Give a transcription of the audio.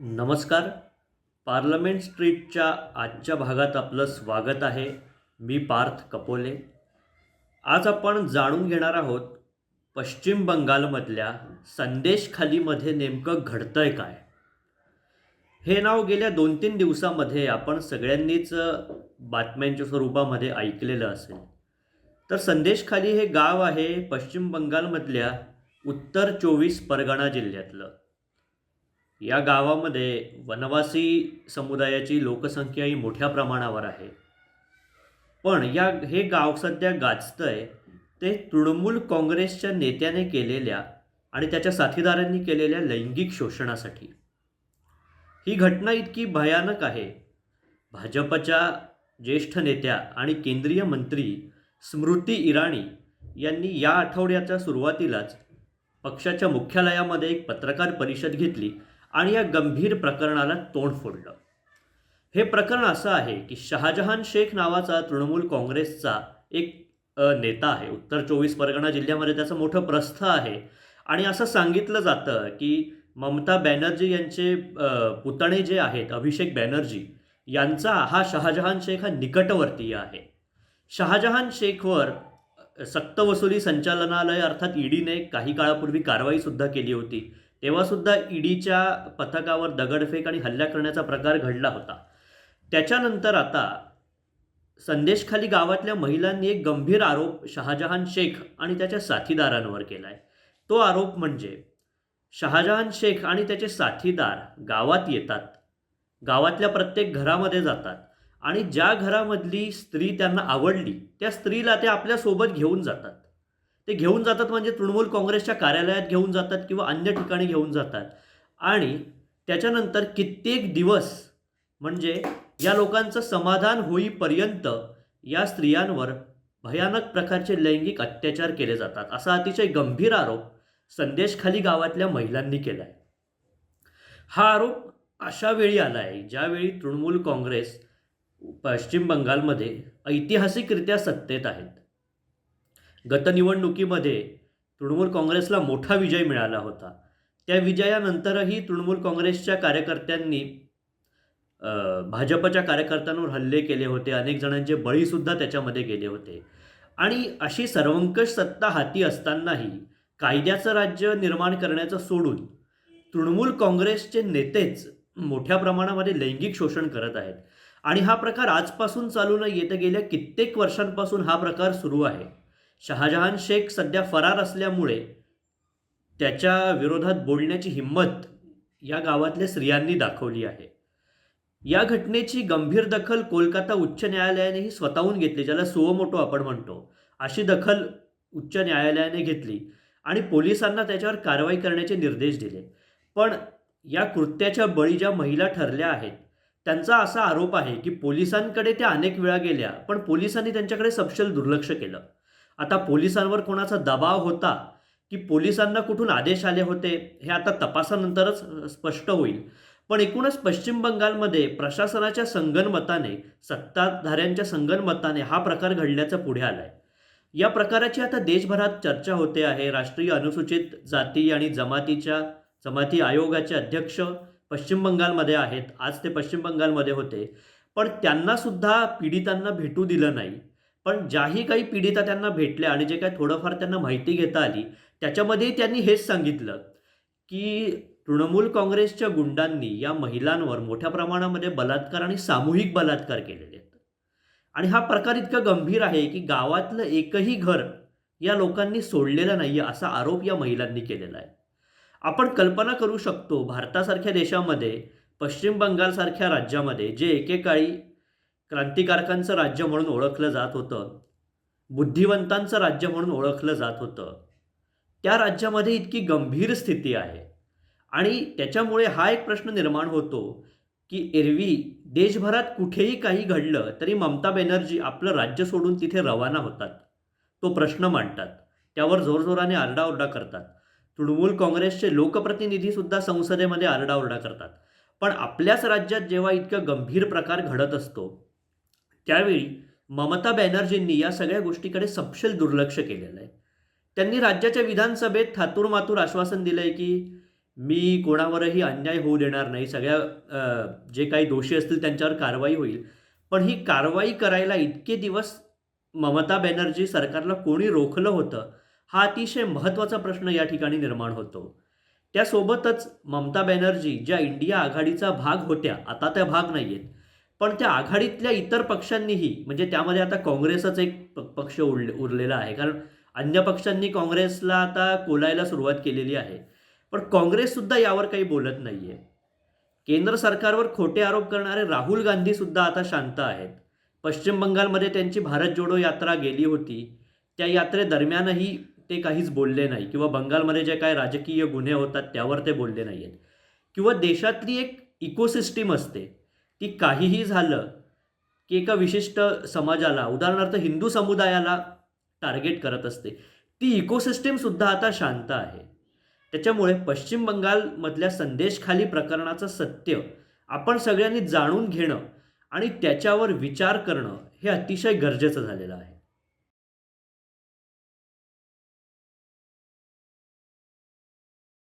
नमस्कार. पार्लमेंट स्ट्रीटच्या आजच्या भागात आपलं स्वागत आहे. मी पार्थ कपोले. आज आपण जाणून घेणार आहोत पश्चिम बंगालमधल्या संदेशखालीमध्ये नेमकं घडतंय काय? हे नाव गेल्या दोन तीन दिवसामध्ये आपण सगळ्यांनीच बातम्यांच्या स्वरूपामध्ये ऐकलेलं असेल. तर संदेशखाली हे गाव आहे पश्चिम बंगालमधल्या उत्तर चोवीस परगणा जिल्ह्यातलं. या गावामध्ये वनवासी समुदायाची लोकसंख्या ही मोठ्या प्रमाणावर आहे. पण या हे गाव सध्या गाजतंय ते तृणमूल काँग्रेसच्या नेत्याने केलेल्या आणि त्याच्या साथीदारांनी केलेल्या लैंगिक शोषणासाठी. ही घटना इतकी भयानक आहे. भाजपच्या ज्येष्ठ नेत्या आणि केंद्रीय मंत्री स्मृती इराणी यांनी या आठवड्याच्या सुरुवातीलाच पक्षाच्या मुख्यालयामध्ये एक पत्रकार परिषद घेतली आणि या गंभीर प्रकरणाला तोंड फोडलं. हे प्रकरण असं आहे की शहाजहान शेख नावाचा तृणमूल काँग्रेसचा एक नेता आहे. उत्तर चोवीस परगणा जिल्ह्यामध्ये त्याचं मोठं प्रस्थ आहे. आणि असं सांगितलं जातं की ममता बॅनर्जी यांचे पुतणे जे आहेत अभिषेक बॅनर्जी यांचा हा शहाजहान शेख हा निकटवर्तीय आहे. शहाजहान शेखवर सक्तवसुली संचालनालय अर्थात ईडीने काही काळापूर्वी कारवाईसुद्धा केली होती. तेव्हासुद्धा ईडीच्या पथकावर दगडफेक आणि हल्ला करण्याचा प्रकार घडला होता. त्याच्यानंतर आता संदेशखाली गावातल्या महिलांनी एक गंभीर आरोप शहाजहान शेख आणि त्याच्या साथीदारांवर केला आहे तो आरोप म्हणजे शहाजहान शेख आणि त्याचे साथीदार गावात येतात गावातल्या प्रत्येक घरामध्ये जातात आणि ज्या घरामधली स्त्री त्यांना आवडली त्या स्त्रीला ते आपल्यासोबत घेऊन जातात. ते घेऊन जातात म्हणजे तृणमूल काँग्रेसच्या कार्यालयात घेऊन जातात किंवा अन्य ठिकाणी घेऊन जातात. आणि त्याच्यानंतर कित्येक दिवस म्हणजे या लोकांचं समाधान होईपर्यंत या स्त्रियांवर भयानक प्रकारचे लैंगिक अत्याचार केले जातात. असा अतिशय गंभीर आरोप संदेशखाली गावातल्या महिलांनी केला आहे हा आरोप अशा वेळी आला आहे ज्यावेळी तृणमूल काँग्रेस पश्चिम बंगालमध्ये ऐतिहासिकरित्या सत्तेत आहेत. गतनिवडणुकीमध्ये तृणमूल काँग्रेसला मोठा विजय मिळाला होता. त्या विजयानंतरही तृणमूल काँग्रेसच्या कार्यकर्त्यांनी भाजपच्या कार्यकर्त्यांवर हल्ले केले होते. अनेक जणांचे बळीसुद्धा त्याच्यामध्ये गेले होते. आणि अशी सर्वंकष सत्ता हाती असतानाही कायद्याचं राज्य निर्माण करण्याचं सोडून तृणमूल काँग्रेसचे नेतेच मोठ्या प्रमाणामध्ये लैंगिक शोषण करत आहेत. आणि हा प्रकार आजपासून चालू नाही येतं गेल्या कित्येक वर्षांपासून हा प्रकार सुरू आहे. शहाजहान शेख सध्या फरार असल्यामुळे त्याच्या विरोधात बोलण्याची हिंमत या गावातल्या स्त्रियांनी दाखवली आहे. या घटनेची गंभीर दखल कोलकाता उच्च न्यायालयानेही स्वतःहून घेतली ज्याला सुओमोटो आपण म्हणतो. अशी दखल उच्च न्यायालयाने घेतली आणि पोलिसांना त्याच्यावर कारवाई करण्याचे निर्देश दिले. पण या कृत्याच्या बळी ज्या महिला ठरल्या आहेत त्यांचा असा आरोप आहे की पोलिसांकडे त्या अनेक वेळा गेल्या पण पोलिसांनी त्यांच्याकडे सपशल दुर्लक्ष केलं. आता पोलिसांवर कोणाचा दबाव होता की पोलिसांना कुठून आदेश आले होते हे आता तपासानंतरच स्पष्ट होईल. पण एकूणच पश्चिम बंगालमध्ये प्रशासनाच्या संगनमताने सत्ताधाऱ्यांच्या संगनमताने हा प्रकार घडल्याचं पुढे आलाय. या प्रकाराची आता देशभरात चर्चा होते आहे. राष्ट्रीय अनुसूचित जाती आणि जमातीच्या जमाती आयोगाचे अध्यक्ष पश्चिम बंगालमध्ये आहेत. आज ते पश्चिम बंगालमध्ये होते. पण त्यांना सुद्धा पीडितांना भेटू दिलं नाही. पण ज्याही काही पीडिता त्यांना भेटल्या आणि जे काही थोडंफार त्यांना माहिती घेता आली त्याच्यामध्येही त्यांनी हेच सांगितलं की तृणमूल काँग्रेसच्या गुंडांनी या महिलांवर मोठ्या प्रमाणामध्ये बलात्कार आणि सामूहिक बलात्कार केलेले आहेत. आणि हा प्रकार इतका गंभीर आहे की गावातलं एकही घर या लोकांनी सोडलेलं नाही आहे असा आरोप या महिलांनी केलेला आहे. आपण कल्पना करू शकतो भारतासारख्या देशामध्ये पश्चिम बंगालसारख्या राज्यामध्ये जे एकेकाळी क्रांतिकारकांचं राज्य म्हणून ओळखलं जात होतं. बुद्धिवंतांचं राज्य म्हणून ओळखलं जात होतं. त्या राज्यामध्ये इतकी गंभीर स्थिती आहे. आणि त्याच्यामुळे हा एक प्रश्न निर्माण होतो की एरवी देशभरात कुठेही काही घडलं तरी ममता बॅनर्जी आपलं राज्य सोडून तिथे रवाना होतात. तो प्रश्न मांडतात. त्यावर जोरजोराने आरडाओरडा करतात. तृणमूल काँग्रेसचे लोकप्रतिनिधीसुद्धा संसदेमध्ये आरडाओरडा करतात. पण आपल्याच राज्यात जेव्हा इतका गंभीर प्रकार घडत असतो त्यावेळी ममता बॅनर्जींनी या सगळ्या गोष्टीकडे सपशेल दुर्लक्ष केलेलं आहे. त्यांनी राज्याच्या विधानसभेत थातूर मातूर आश्वासन दिलं आहे की मी कोणावरही अन्याय होऊ देणार नाही. सगळ्या जे काही दोषी असतील त्यांच्यावर कारवाई होईल. पण ही कारवाई करायला इतके दिवस ममता बॅनर्जी सरकारला कोणी रोखलं होतं हा अतिशय महत्त्वाचा प्रश्न या ठिकाणी निर्माण होतो. त्यासोबतच ममता बॅनर्जी ज्या इंडिया आघाडीचा भाग होत्या आता त्या भाग नाही आहेत पण त्या आघाडीतल्या इतर पक्षांनीही म्हणजे त्यामध्ये आता काँग्रेसच एक प- पक्ष उरले उरलेला आहे. कारण अन्य पक्षांनी काँग्रेसला आता कोलायला सुरुवात केलेली आहे. पण काँग्रेससुद्धा यावर काही बोलत नाही आहे केंद्र सरकारवर खोटे आरोप करणारे राहुल गांधीसुद्धा आता शांत आहेत. पश्चिम बंगालमध्ये त्यांची भारत जोडो यात्रा गेली होती. त्या यात्रेदरम्यानही ते काहीच बोलले नाही. किंवा बंगालमध्ये जे काय राजकीय गुन्हे होतात त्यावर ते बोलले नाही आहेत किंवा देशातली एक इकोसिस्टीम असते. ती काहीही झालं की एका विशिष्ट समाजाला उदाहरणार्थ हिंदू समुदायाला टार्गेट करत असते. ती इकोसिस्टीमसुद्धा आता शांत आहे. त्याच्यामुळे पश्चिम बंगालमधल्या संदेशखाली प्रकरणाचं सत्य आपण सगळ्यांनी जाणून घेणं आणि त्याच्यावर विचार करणं हे अतिशय गरजेचं झालेलं आहे.